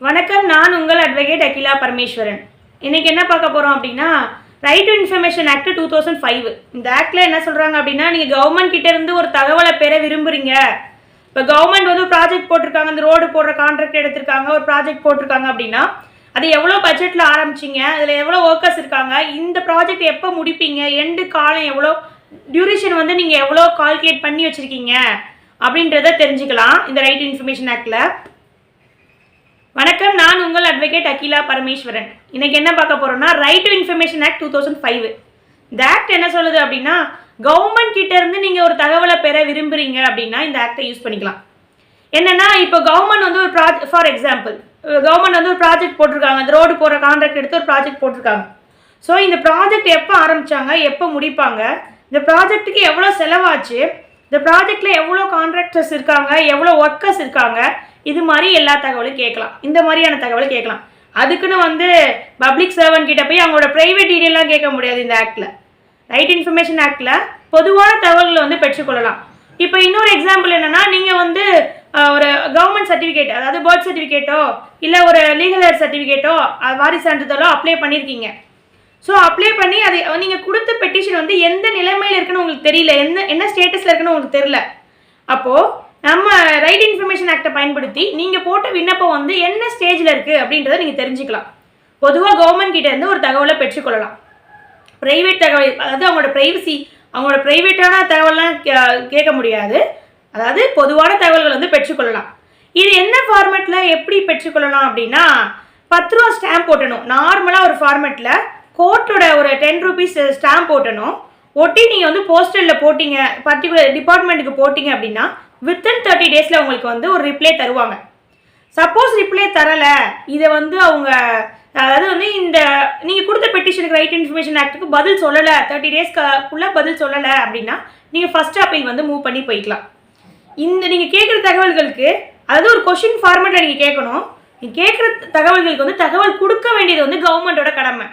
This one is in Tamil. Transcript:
வணக்கம் நான் உங்கள் அட்வொகேட் அகிலா பரமேஸ்வரன். இன்றைக்கி என்ன பார்க்க போகிறோம் அப்படின்னா right to information act two thousand five இந்த ஆக்டில் என்ன சொல்கிறாங்க அப்படின்னா நீங்கள் கவர்மெண்ட் கிட்டேருந்து ஒரு தகவலை பெற விரும்புறீங்க. இப்போ கவர்மெண்ட் வந்து ப்ராஜெக்ட் போட்டிருக்காங்க இந்த ரோடு போடுற கான்ட்ராக்ட் எடுத்திருக்காங்க ஒரு ப்ராஜெக்ட் போட்டிருக்காங்க அப்படின்னா அது எவ்வளோ பட்ஜெட்டில் ஆரம்பிச்சிங்க அதில் எவ்வளோ ஒர்க்கர்ஸ் இருக்காங்க இந்த ப்ராஜெக்ட் எப்போ முடிப்பீங்க எண்டு காலம் எவ்வளோ டியூரேஷன் வந்து நீங்கள் எவ்வளோ கால்குலேட் பண்ணி வச்சுருக்கீங்க அப்படின்றத தெரிஞ்சுக்கலாம் இந்த ரைட் இன்ஃபர்மேஷன் ஆக்டில் வணக்கம் நான் உங்கள் அட்வொகேட் அகிலா பரமேஸ்வரன். இன்னைக்கு என்ன பார்க்க போறோம்னா right to information act two thousand five இந்த ஆக்ட் என்ன சொல்லுது அப்படின்னா கவர்மெண்ட் கிட்ட இருந்து நீங்க ஒரு தகவலை பெற விரும்புறீங்க அப்படின்னா இந்த ஆக்டை யூஸ் பண்ணிக்கலாம். என்னன்னா இப்போ கவர்மெண்ட் வந்து ஒரு ப்ராஜெக்ட் ஃபார் எக்ஸாம்பிள் கவர்மெண்ட் வந்து ஒரு ப்ராஜெக்ட் போட்டிருக்காங்க. அந்த ரோடு போகிற கான்ட்ராக்ட் எடுத்து ஒரு ப்ராஜெக்ட் போட்டிருக்காங்க. ஸோ இந்த ப்ராஜெக்ட் எப்போ ஆரம்பித்தாங்க எப்போ முடிப்பாங்க? இந்த ப்ராஜெக்ட்டுக்கு எவ்வளோ செலவாச்சு? இந்த ப்ராஜெக்டில் எவ்வளோ கான்ட்ராக்டர்ஸ் இருக்காங்க? எவ்வளோ ஒர்க்கர்ஸ் இருக்காங்க? இது மாதிரி எல்லா தகவலும் கேட்கலாம். இந்த மாதிரியான தகவலை கேட்கலாம். அதுக்குன்னு வந்து பப்ளிக் சர்வன் கிட்ட போய் அவங்களோட ப்ரைவேட் டீடைல்லாம் கேட்க முடியாது இந்த ஆக்டில் ரைட் இன்ஃபர்மேஷன் ஆக்டில் பொதுவான தகவல்களை வந்து பெற்றுக்கொள்ளலாம். இப்போ இன்னொரு எக்ஸாம்பிள் என்னென்னா நீங்கள் வந்து ஒரு கவர்மெண்ட் சர்டிஃபிகேட் அதாவது பர்த் சர்டிஃபிகேட்டோ இல்லை ஒரு லீகல் ஹேர் சர்டிஃபிகேட்டோ வாரிசு சான்றிதழோ அப்ளை பண்ணியிருக்கீங்க ஸோ அப்ளை பண்ணி அது நீங்கள் கொடுத்த பெட்டிஷன் வந்து எந்த நிலைமையில் இருக்குன்னு உங்களுக்கு தெரியல எந்த என்ன ஸ்டேட்டஸில் இருக்குன்னு உங்களுக்கு தெரியல. அப்போது நம்ம ரைட் இன்ஃபர்மேஷன் ஆக்டை பயன்படுத்தி நீங்கள் போட்ட விண்ணப்பம் வந்து என்ன ஸ்டேஜில் இருக்குது அப்படின்றத நீங்கள் தெரிஞ்சுக்கலாம். பொதுவாக கவர்மெண்ட் கிட்டேருந்து ஒரு தகவலை பெற்றுக்கொள்ளலாம். ப்ரைவேட் தகவல் அதாவது அவங்களோட ப்ரைவசி அவங்களோட ப்ரைவேட்டான தகவல்லாம் கே- கேட்க முடியாது. அதாவது பொதுவான தகவல்கள் வந்து பெற்றுக்கொள்ளலாம். இது என்ன ஃபார்மேட்டில் எப்படி பெற்றுக்கொள்ளலாம் அப்படின்னா பத்து ரூபா ஸ்டாம்ப் போட்டணும். நார்மலாக ஒரு ஃபார்மேட்டில் கோர்ட்டோட ஒரு டென் ருபீஸ் ஸ்டாம்ப் போட்டணும். ஒட்டி நீங்கள் வந்து போஸ்டலில் போட்டிங்க பர்டிகுலர் டிபார்ட்மெண்ட்டுக்கு போட்டிங்க அப்படின்னா வித்தின் தேர்ட்டி டேஸில் உங்களுக்கு வந்து ஒரு ரிப்ளை தருவாங்க. சப்போஸ் ரிப்ளை தரலை இதை வந்து அவங்க அதாவது வந்து இந்த நீங்கள் கொடுத்த பெட்டிஷனுக்கு ரைட் இன்ஃபர்மேஷன் ஆக்ட்டுக்கு பதில் சொல்லலை தேர்ட்டி டேஸ்க்குள்ளே பதில் சொல்லலை அப்படின்னா நீங்கள் ஃபர்ஸ்ட் அப்பீல் வந்து மூவ் பண்ணி போய்க்கலாம். இந்த நீங்கள் கேட்குற தகவல்களுக்கு அதாவது ஒரு கொஷின் ஃபார்மேட்டில் நீங்கள் கேட்கணும் நீங்கள் கேட்குற தகவல்களுக்கு வந்து தகவல் கொடுக்க வேண்டியது வந்து கவர்மெண்ட்டோட கடமை.